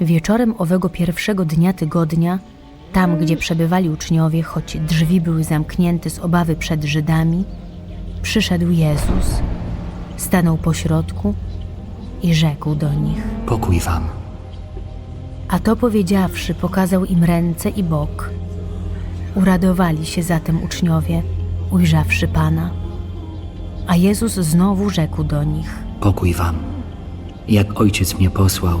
Wieczorem owego pierwszego dnia tygodnia, tam gdzie przebywali uczniowie, choć drzwi były zamknięte z obawy przed Żydami, przyszedł Jezus, stanął pośrodku i rzekł do nich. Pokój wam. A to powiedziawszy, pokazał im ręce i bok. Uradowali się zatem uczniowie, ujrzawszy Pana. A Jezus znowu rzekł do nich. Pokój wam. Jak ojciec mnie posłał,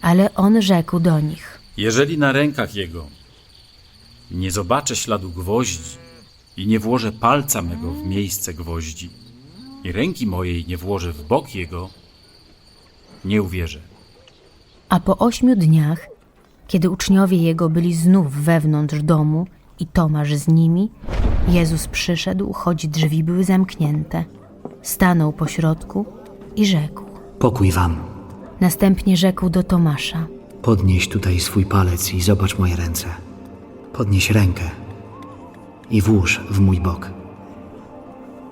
Ale on rzekł do nich: Jeżeli na rękach jego nie zobaczę śladu gwoździ i nie włożę palca mego w miejsce gwoździ i ręki mojej nie włożę w bok jego, nie uwierzę. A po ośmiu dniach, kiedy uczniowie jego byli znów wewnątrz domu i Tomasz z nimi, Jezus przyszedł, choć drzwi były zamknięte. Stanął pośrodku i rzekł. Pokój wam. Następnie rzekł do Tomasza: Podnieś tutaj swój palec i zobacz moje ręce. Podnieś rękę i włóż w mój bok.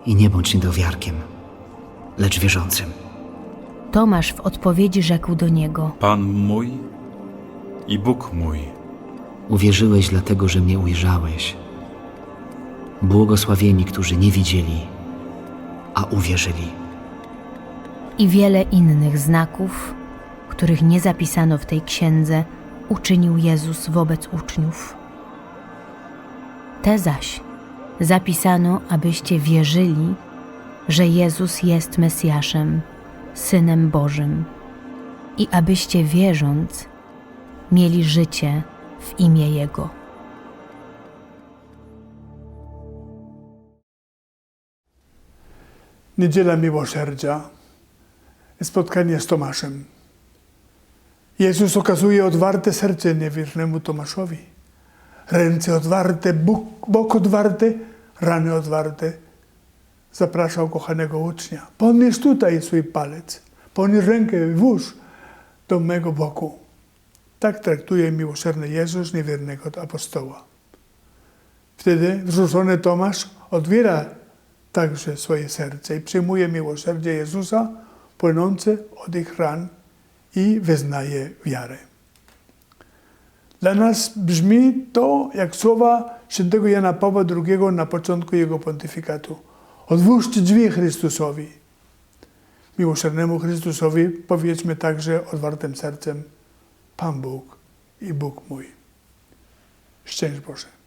I nie bądź niedowiarkiem, lecz wierzącym. Tomasz w odpowiedzi rzekł do niego: Pan mój i Bóg mój. Uwierzyłeś dlatego, że mnie ujrzałeś. Błogosławieni, którzy nie widzieli, a uwierzyli. I wiele innych znaków, których nie zapisano w tej księdze, uczynił Jezus wobec uczniów. Te zaś zapisano, abyście wierzyli, że Jezus jest Mesjaszem, Synem Bożym, i abyście wierząc, mieli życie w imię Jego. Niedziela Miłosierdzia, spotkanie z Tomaszem. Jezus okazuje otwarte serce niewiernemu Tomaszowi. Ręce otwarte, bok, bok rany otwarte. Zaprasza ukochanego ucznia. Podnieś tutaj swój palec. Podnieś rękę, włóż do mego boku. Tak traktuje miłosierny Jezus niewiernego apostoła. Wtedy wzruszony Tomasz otwiera także swoje serce i przyjmuje miłosierdzie Jezusa płynące od ich ran i wyznaje wiarę. Dla nas brzmi to jak słowa świętego Jana Pawła II na początku jego pontyfikatu. Otwórzcie drzwi Chrystusowi. Miłosiernemu Chrystusowi powiedzmy także otwartym sercem Pan Bóg i Bóg mój. Szczęść Boże.